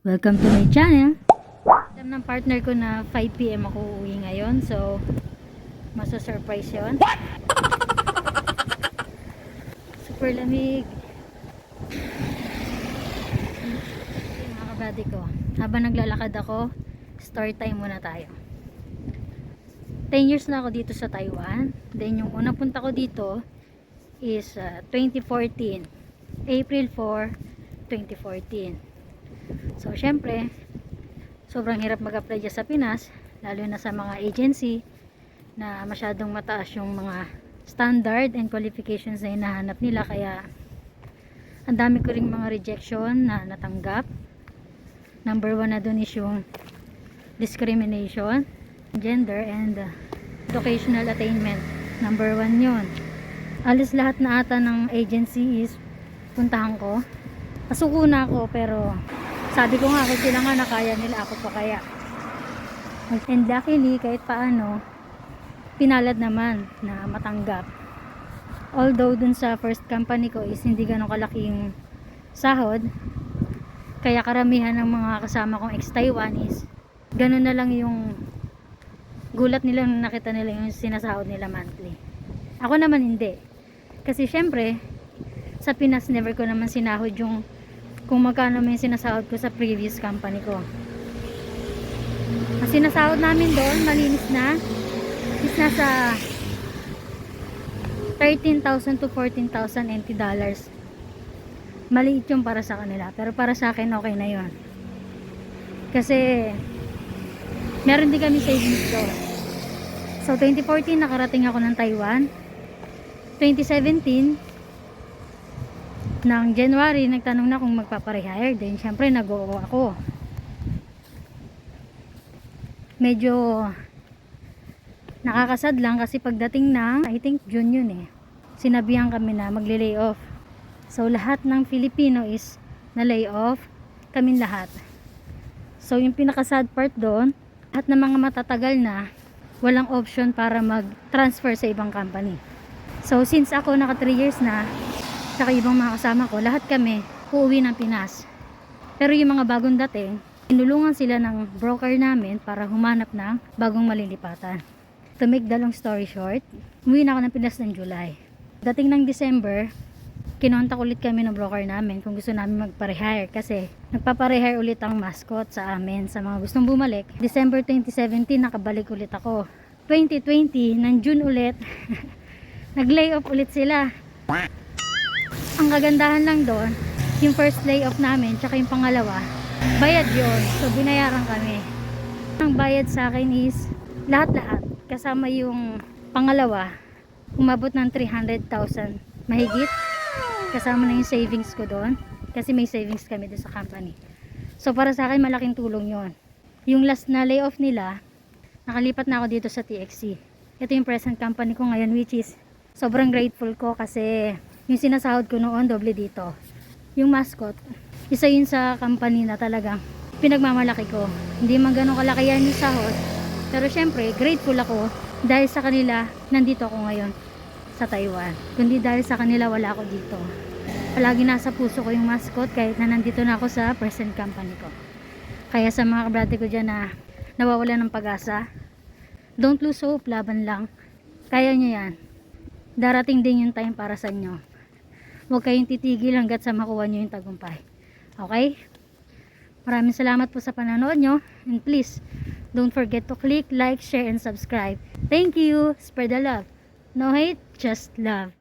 Welcome to my channel. Alam ng partner ko na 5pm ako uuwi ngayon. So, masa-surprise yun. Super lamig. Yung mga kabady ko. Habang naglalakad ako, story time muna tayo. 10 years na ako dito sa Taiwan. Then yung unang punta ko dito is uh, 2014. April 4, 2014. So, syempre, sobrang hirap mag-apply dyan sa Pinas, lalo na sa mga agency na masyadong mataas yung mga standard and qualifications na hinahanap nila. Kaya, ang dami ko ring mga rejection na natanggap. Number one na dun is yung discrimination, gender, and uh, educational attainment. Number one yun. Alis lahat na ata ng agency is puntahan ko. Pasuko na ako pero sabi ko nga kung sila nga nakaya nila ako pa kaya. And luckily kahit paano pinalad naman na matanggap. Although dun sa first company ko is hindi ganun kalaki yung sahod. Kaya karamihan ng mga kasama kong ex-Taiwanese ganun na lang yung gulat nila nung nakita nila yung sinasahod nila monthly. Ako naman hindi. Kasi syempre, sa Pinas never ko naman sinahod yung kung magkano may sinasahod ko sa previous company ko. Ang sinasahod namin doon, malinis na, is nasa 13,000 to 14,000 NT dollars. Maliit yung para sa kanila. Pero para sa akin, okay na yon Kasi, meron din kami savings doon. So, 2014, nakarating ako ng Taiwan. 2017, ng January, nagtanong na kung magpaparehire. Then, syempre, nag-oo ako. Medyo nakakasad lang kasi pagdating ng, I think June yun eh, sinabihan kami na magle-lay off. So, lahat ng Filipino is na-lay off. Kaming lahat. So, yung pinakasad part doon, at ng mga matatagal na, walang option para mag-transfer sa ibang company. So, since ako naka 3 years na, saka ibang mga kasama ko, lahat kami uuwi ng Pinas. Pero yung mga bagong dating, tinulungan sila ng broker namin para humanap ng bagong malilipatan. To make the long story short, umuwi na ako ng Pinas ng July. Dating ng December, kinontak ulit kami ng broker namin kung gusto namin magparehire kasi nagpaparehire ulit ang mascot sa amin sa mga gustong bumalik. December 2017 nakabalik ulit ako. 2020 ng June ulit nag-lay off ulit sila. Ang kagandahan lang doon, yung first lay off namin tsaka yung pangalawa, bayad yon So binayaran kami. Ang bayad sa akin is lahat-lahat kasama yung pangalawa umabot ng 300,000 mahigit. Kasama na yung savings ko doon kasi may savings kami doon sa company. So para sa akin malaking tulong yon yung last na layoff nila nakalipat na ako dito sa TXC ito yung present company ko ngayon which is sobrang grateful ko kasi yung sinasahod ko noon doble dito yung mascot isa yun sa company na talagang pinagmamalaki ko hindi man ganun kalaki yan yung sahod pero syempre grateful ako dahil sa kanila nandito ako ngayon sa Taiwan. Kundi dahil sa kanila wala ako dito. Palagi nasa puso ko yung mascot kahit na nandito na ako sa present company ko. Kaya sa mga kabrate ko dyan na nawawala ng pag-asa, don't lose hope, laban lang. Kaya nyo yan. Darating din yung time para sa inyo. Huwag kayong titigil hanggat sa makuha nyo yung tagumpay. Okay? Maraming salamat po sa panonood nyo. And please, don't forget to click, like, share, and subscribe. Thank you. Spread the love. No hate, just love.